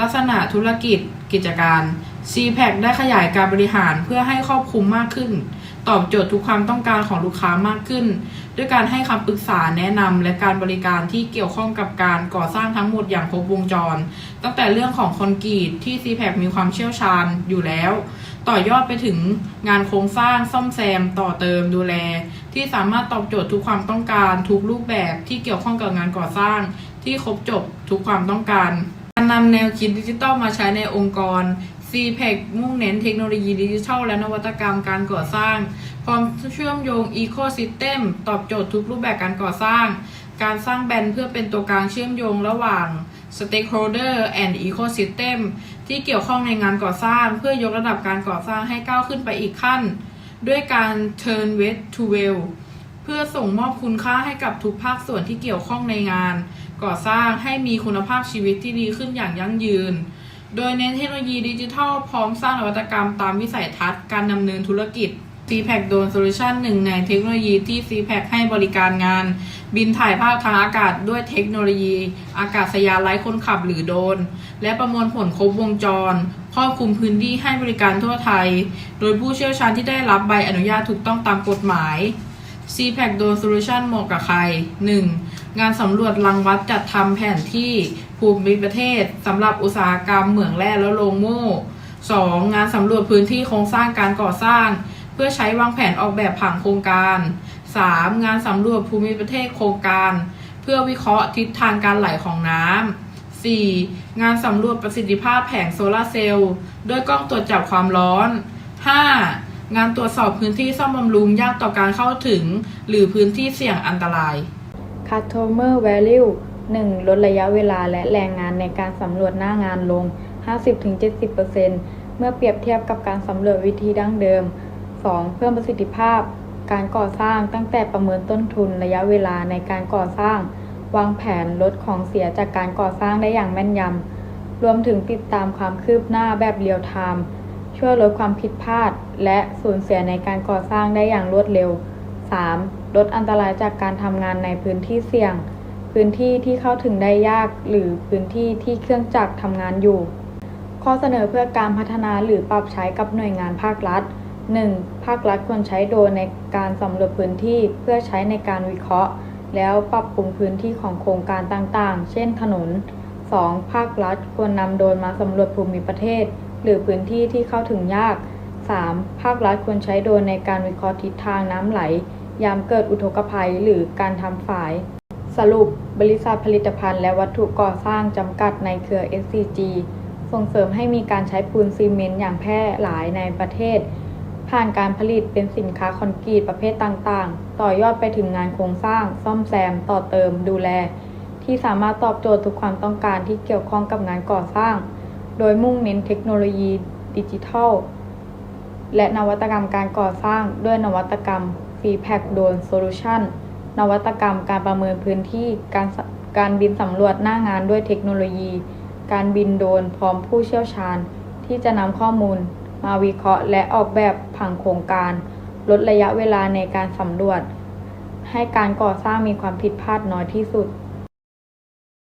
ลักษณะธุรกิจกิจการ c p a c ได้ขยายการบริหารเพื่อให้ครอบคลุมมากขึ้น ตอบโจทย์ทุกความต้องการของลูกค้ามากขึ้น ด้วยการให้คำปรึกษาแนะนำและการบริการที่เกี่ยวข้องกับการก่อสร้างทั้งหมดอย่างครบวงจร ตั้งแต่เรื่องของคอนกรีตที่ c p a c มีความเชี่ยวชาญอยู่แล้ว ต่อยอดไปถึงงานโครงสร้างซ่อมแซม ต่อเติมดูแล ที่สามารถตอบโจทย์ทุกความต้องการ ทุกรูปแบบที่เกี่ยวข้องกับงานก่อสร้าง ที่ครบจบทุกความต้องการ การนำแนวคิดดิจิทัลมาใช้ในองค์กร c p e c มุ่งเน้นเทคโนโลยีดิจิทัลและนวัตกรรมการก่อสร้างพร้อมเชื่อมโยง Ecosystem ตอบโจทย์ทุกรูปแบบการก่อสร้าง การสร้างแบรนด์เพื่อเป็นตัวกลางเชื่อมโยงระหว่าง Stakeholder and Ecosystem ที่เกี่ยวข้องในงานก่อสร้าง เพื่อยกระดับการก่อสร้างให้ก้าวขึ้นไปอีกขั้น ด้วยการ Turn West to Well พื่อส่งมอบคุณค่าให้กับทุกภาคส่วนที่เกี่ยวข้องในงาน ก่อสร้างให้มีคุณภาพชีวิตที่ดีขึ้นอย่างยั่งยืน โดยเน้นเทคโนโลยีดิจิทัล พร้อมสร้างนวัตกรรมตามวิสัยทัศน์การดำเนินธุรกิจ c p a c โดนโซลูชันหนึ่งในเทคโนโลยีที่ c p a c ให้บริการงาน บินถ่ายภาพทางอากาศด้วยเทคโนโลยี อากาศยานไร้คนขับหรือโดรนและประมวลผลครบวงจร ครอบคลุมพื้นที่ให้บริการทั่วไทย โดยผู้เชี่ยวชาญที่ได้รับใบอนุญาตถูกต้องตามกฎหมาย c p a c โดนโซลูชันเหมาะกับใคร 1. งานสำรวจรังวัดจัดทำแผนที่ภูมิประเทศสำหรับอุตสาหกรรมเหมืองแร่และโรงโม่ 2. งานสำรวจพื้นที่โครงสร้างการก่อสร้าง เพื่อใช้วางแผนออกแบบผังโครงการ 3. งานสำรวจภูมิประเทศโครงการ เพื่อวิเคราะห์ทิศทางการไหลของน้ำ 4. งานสำรวจประสิทธิภาพแผงโซลาร์เซลล์ด้วยกล้องตรวจจับความร้อน 5. งานตรวจสอบพื้นที่ซ่อมบำรุงยากต่อการเข้าถึง หรือพื้นที่เสี่ยงอันตราย Customer Value 1. ลดระยะเวลาและแรงงานในการสำรวจหน้างานลง 50-70%เมื่อเปรียบเทียบกับการสำรวจวิธีดั้งเดิม 2. เพิ่มประสิทธิภาพ การก่อสร้างตั้งแต่ประเมินต้นทุนระยะเวลาในการก่อสร้าง วางแผนลดของเสียจากการก่อสร้างได้อย่างแม่นยำรวมถึงติดตามความคืบหน้าแบบเรียลไทม์ ช่วยลดความผิดพลาด และสูญเสียในการก่อสร้างได้อย่างรวดเร็ว 3. ลดอันตรายจากการทำงานในพื้นที่เสี่ยง พื้นที่ที่เข้าถึงได้ยากหรือพื้นที่ที่เครื่องจักรทำงานอยู่ ข้อเสนอเพื่อการพัฒนาหรือปรับใช้กับหน่วยงานภาครัฐ 1. ภาครัฐควรใช้โดรนในการสำรวจพื้นที่เพื่อใช้ในการวิเคราะห์ แล้วปรับปรุงพื้นที่ของโครงการต่างๆ เช่นถนน 2. ภาครัฐควรนำโดรนมาสำรวจภูมิประเทศ หรือพื้นที่ที่เข้าถึงยาก 3. ภาครัฐควรใช้โดรนในการวิเคราะห์ทิศทางน้ำไหล ยามเกิดอุทกภัยหรือการทำฝาย สรุป บริษัทผลิตภัณฑ์และวัตถุก่อสร้างจำกัดในเครือ SCG ส่งเสริมให้มีการใช้ปูนซีเมนต์อย่างแพร่หลายในประเทศ ผ่านการผลิตเป็นสินค้าคอนกรีตประเภทต่างๆ ต่อยอดไปถึงงานโครงสร้าง ซ่อมแซม ต่อเติม ดูแล ที่สามารถตอบโจทย์ทุกความต้องการที่เกี่ยวข้องกับงานก่อสร้าง โดยมุ่งเน้นเทคโนโลยีดิจิทัล และนวัตกรรมการก่อสร้างด้วยนวัตกรรม f e e p a c Drone Solution นวัตกรรมการประเมินพื้นที่การการบินสำรวจหน้างานด้วยเทคโนโลยี การบินโดนพร้อมผู้เชี่ยวชาญ ที่จะนำข้อมูล มาวิเคราะห์ และออกแบบผังโครงการ ลดระยะเวลาในการสำรวจ ให้การก่อสร้างมีความผิดพลาดน้อยที่สุด